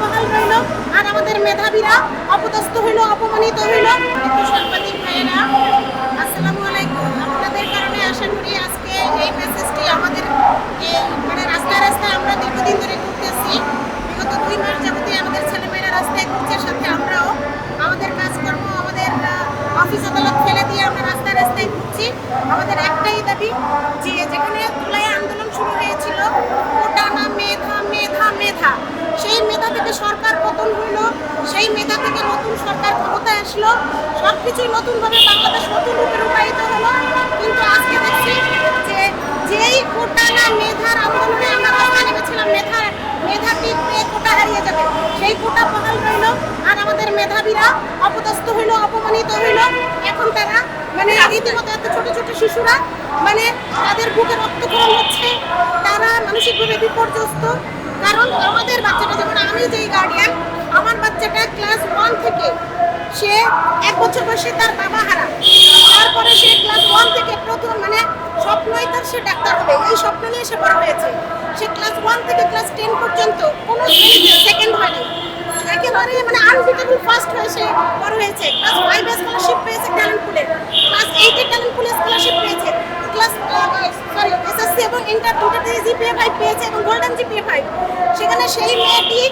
কোটা বহাল আর আমাদের মেধাবীরা অপদস্থ হইল, অপমানিত হইল। সাংবাদিক আপনাদের কারণে মানে রাস্তায় রাস্তায় আমরা দীর্ঘদিন ধরে ঘুরতেছি। বিগত দুই মাস যাবতীয় আমাদের ছেলেমেয়েরা রাস্তায় ঘুরছে, সাথে আমরাও। আমাদের কাজকর্ম আমাদের অফিস আদালত ফেলে দিয়ে আমরা রাস্তায় রাস্তায় ঘুরছি। আমাদের একটাই দাবি যে যেখানে আসলো। সব কিছুই নতুনভাবে বাংলাদেশ নতুন রূপে রূপায়িত হলো। কিন্তু আজকে দেখছি যে যেই কোটা না মেধার আন্দোলনে আমরা রাস্তায় নেমেছিলাম মেধা মেধাটি পেয়ে কোটা হারিয়ে যাবে, সেই কোটা বহাল রইল। আর আমাদের মেধাবীরা অপদস্থ হইল, অপমানিত হইল। এখন তারা মানে রীতিমতো এত ছোট ছোট শিশুরা মানে তাদের বুকে রক্তক্ষরণ হচ্ছে। তারা মানসিকভাবে বিপর্যস্ত। কারণ আমাদের বাচ্চাটা যেমন, আমি যেই গার্ডিয়ান আমার বাচ্চাটা ক্লাস ওয়ান থেকে সে এক বছর বয়সে তার বাবা হারা। তারপরে সে ক্লাস ওয়ান থেকে প্রথম মানে স্বপ্নই তার সে ডাক্তার হবে। এই স্বপ্ন নিয়ে সে বড় হয়েছে। সে ক্লাস ওয়ান থেকে ক্লাস টেন পর্যন্ত কোনো শ্রেণীতে সেকেন্ড হয়নি। একেবারে মানে আনবিটেবল ফার্স্ট হয়ে সে বড় হয়েছে। ক্লাস ফাইভে স্কলারশিপ পেয়েছে ট্যালেন্ট পুলে ক্লাস এইটে ট্যালেন্ট পুলে স্কলারশিপ পেয়েছে ক্লাস সরি এসএসসি এবং ইন্টার দুটোতে জিপিএ ফাইভ পেয়েছে এবং গোল্ডেন জিপিএ ফাইভ সেখানে সেই মেয়েটি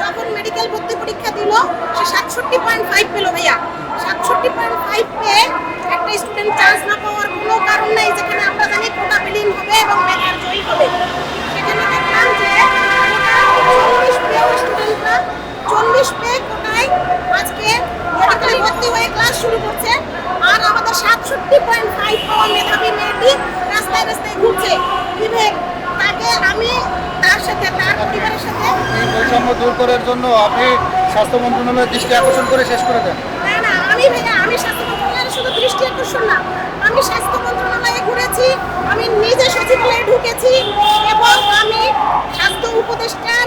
যখন মেডিকেল ভর্তি পরীক্ষা দিল, সে সাতষট্টি পয়েন্ট ফাইভ পেল ভাইয়া। সাতষট্টি পয়েন্ট ফাইভ পেয়ে একটা স্টুডেন্ট চান্স না পাওয়ার কোনো কারণ নাই, যেখানে আমরা জানি কোটা বিলীন হবে এবং মেধার জয়ী হবে। সেখানে দেখলাম যে চল্লিশ পেয়ে স্টুডেন্টরা চল্লিশ পেয়ে কোটায় আজকে মেডিকেলে ভর্তি হয়ে ক্লাস শুরু করছে, আর আমাদের সাতষট্টি পয়েন্ট ফাইভ পাওয়া মেধাবী মেয়েটি রাস্তায় রাস্তায় ঘুরছে। বিবেক তাকে আমি তার সাথে তার পরিবারের সাথে। এই বৈষম্য দূর করার জন্য আপনি স্বাস্থ্য মন্ত্রণালয়ের দৃষ্টি আকর্ষণ করে শেষ করে দেন। না না আমি ভাইয়া আমি স্বাস্থ্য মন্ত্রণালয়ের শুধু দৃষ্টি আকর্ষণ না। আমি স্বাস্থ্য মন্ত্রণালয়ে ঘুরেছি আমি নিজে সচিবালয়ে ঢুকেছি এবং আমি স্বাস্থ্য উপদেষ্টার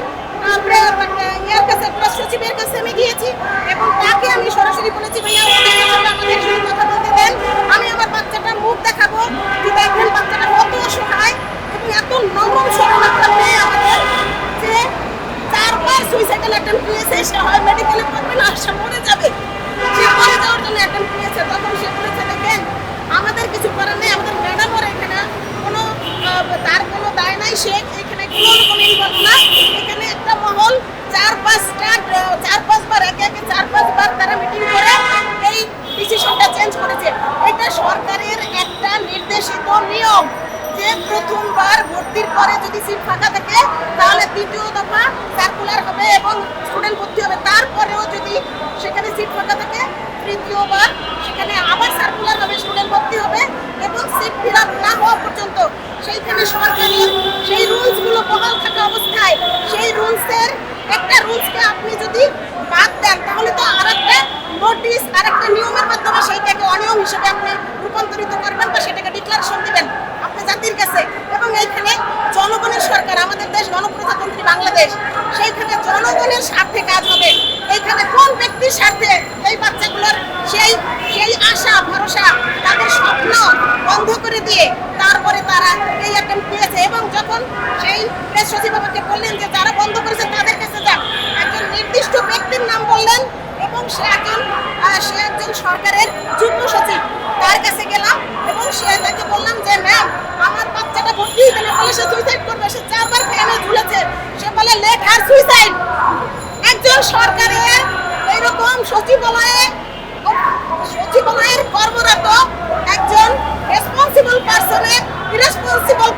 মানে সচিবের কাছে আমি গিয়েছি এবং তাকে আমি সরাসরি বলেছি ভাইয়া ওনাকে আপনারা আমাদের সাথে কথা বলতে দেন আমি আমার বাচ্চাটার মুখ দেখাবো যে দেখেন বাচ্চাটা কত অসহায় এবং এত নরম সরল একটা মেয়ে আমাদের যে চারবার সুইসাইডাল অ্যাটেম্প নিয়েছে সে মেডিকেলে পড়বে না, সে মরে যাবে। সে মরে যাওয়ার জন্য নিয়েছে, তখন সে বলেছে দেখেন আমাদের কিছু করার নেই, আমাদের ম্যাডামও এখানে, কোনো তার কোনো দায় নাই, সে এখানে কোনো রকম ইনভলভ না এখানে একটা মহল চার পাঁচটা আহ, চার পাঁচবার একে একে চার পাঁচবার তারা মিটিং করে এই ডিসিশনটা চেঞ্জ করেছে এটা সরকারের একটা নির্দেশিত নিয়ম যে প্রথমবার ভর্তির পরে যদি সিট ফাঁকা থাকে, তাহলে দ্বিতীয় দফা সার্কুলার হবে এবং স্টুডেন্ট ভর্তি হবে। তারপরেও যদি সেখানে সিট ফাঁকা থাকে, তৃতীয়বার সেখানে আবার সার্কুলার হবে স্টুডেন্ট ভর্তি হবে এবং সিট ফিল না হওয়া পর্যন্ত সেইখানে সরকারের সেই রুলসগুলো বহাল থাকা অবস্থায় সেই রুলসের একটা রুলসকে আপনি যদি বাদ দেন, তাহলে তো আর একটা নোটিশ আর একটা নিয়মের মাধ্যমে সেইটাকে অনিয়ম হিসেবে আপনি রূপান্তরিত করবেন বা সেটাকে ডিক্লারেশন জাতির কাছে এবং এইখানে জনগণের সরকার, আমাদের দেশ গণপ্রজাতন্ত্রী বাংলাদেশ, সেইখানে জনগণের স্বার্থে কাজ হবে। এইখানে কোন ব্যক্তির স্বার্থে এই বাচ্চাগুলোর সেই সেই আশা, ভরসা, তাদের স্বপ্ন বন্ধ করে দিয়ে তারপরে তারা এই অ্যাটেম্প নিয়েছে এবং যখন সেই প্রেস সচিব আমাকে বললেন যে যারা বন্ধ করেছে তাদের কাছে যান, একজন নির্দিষ্ট ব্যক্তির নাম বললেন এবং সে একজন সে একজন সরকারের যুগ্ম সচিব, তার কাছে গেলাম এবং সে তাকে বললাম ভর্তি বলে সে বলে লেট আর সুইসাইড একজন সরকারের এরকম সচিবালয়ে, সচিবালয়ের কর্মরত একজন রেসপন্সিবল পার্সনের ইরেসপন্সিবল